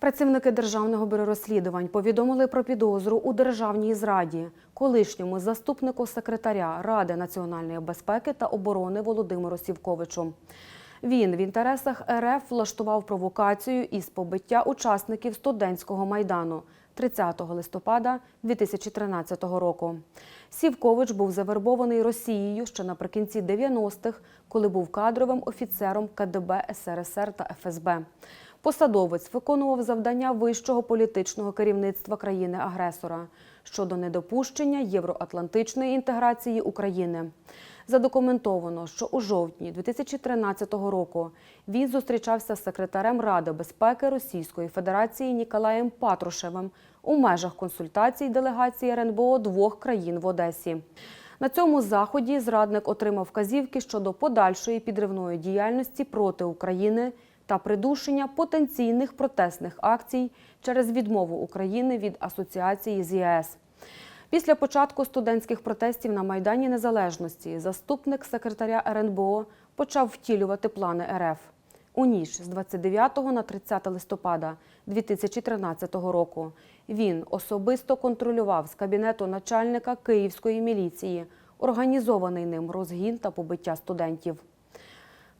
Працівники Державного бюро розслідувань повідомили про підозру у державній зраді колишньому заступнику секретаря Ради національної безпеки та оборони Володимиру Сівковичу. Він в інтересах РФ влаштував провокацію із побиття учасників студентського майдану 30 листопада 2013 року. Сівкович був завербований Росією ще наприкінці 90-х, коли був кадровим офіцером КДБ СРСР та ФСБ. Посадовець виконував завдання вищого політичного керівництва країни-агресора щодо недопущення євроатлантичної інтеграції України. Задокументовано, що у жовтні 2013 року він зустрічався з секретарем Ради безпеки Російської Федерації Ніколаєм Патрушевим у межах консультацій делегації РНБО двох країн в Одесі. На цьому заході зрадник отримав вказівки щодо подальшої підривної діяльності проти України та придушення потенційних протестних акцій через відмову України від асоціації з ЄС. Після початку студентських протестів на Майдані Незалежності заступник секретаря РНБО почав втілювати плани РФ. У ніч з 29 на 30 листопада 2013 року він особисто контролював з кабінету начальника Київської міліції організований ним розгін та побиття студентів.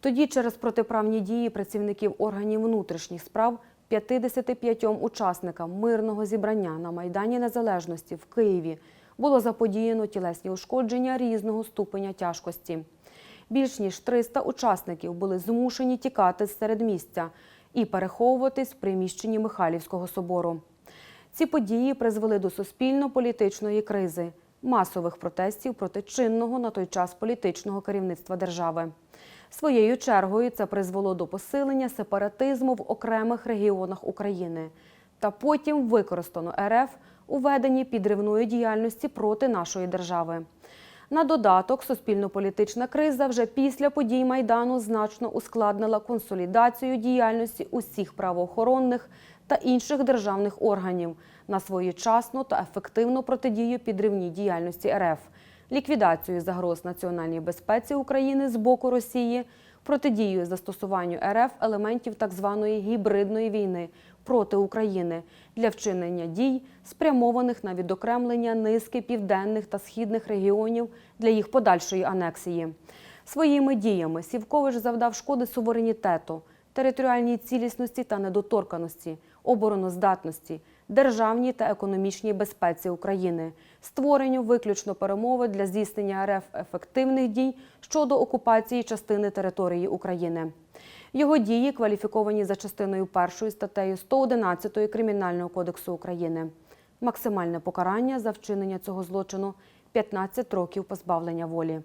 Тоді через протиправні дії працівників органів внутрішніх справ 55 учасникам мирного зібрання на Майдані Незалежності в Києві було заподіяно тілесні ушкодження різного ступеня тяжкості. Більш ніж 300 учасників були змушені тікати з середмістя і переховуватись в приміщенні Михайлівського собору. Ці події призвели до суспільно-політичної кризи, масових протестів проти чинного на той час політичного керівництва держави. Своєю чергою це призвело до посилення сепаратизму в окремих регіонах України та потім використано РФ у веденні підривної діяльності проти нашої держави. На додаток, суспільно-політична криза вже після подій Майдану значно ускладнила консолідацію діяльності усіх правоохоронних та інших державних органів на своєчасну та ефективну протидію підривній діяльності РФ, ліквідацію загроз національній безпеці України з боку Росії, протидію застосуванню РФ елементів так званої гібридної війни проти України для вчинення дій, спрямованих на відокремлення низки південних та східних регіонів для їх подальшої анексії. Своїми діями Сівкович завдав шкоди суверенітету, територіальній цілісності та недоторканості, обороноздатності, державній та економічній безпеці України, створенню виключно перемови для здійснення РФ ефективних дій щодо окупації частини території України. Його дії кваліфіковані за частиною першою статтею 111 Кримінального кодексу України. Максимальне покарання за вчинення цього злочину 15 років позбавлення волі.